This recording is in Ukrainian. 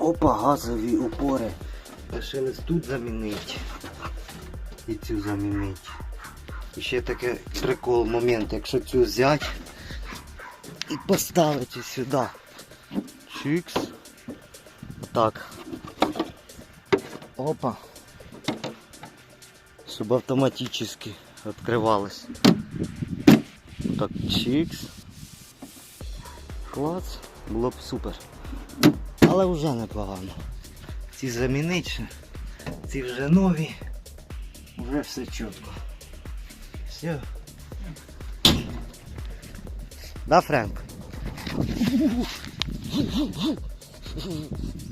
Опа, газові упори. Лишилось тут замінити. І цю замінити. І ще таке прикол, момент, якщо цю взяти і поставити сюди. Чикс. Так. Опа. Щоб автоматически відкривалось. Так, чикс. Клац. Було б супер. Але вже непогано. Ці замінить. Ці вже нові. Вже все чітко. Все. Да, Френк?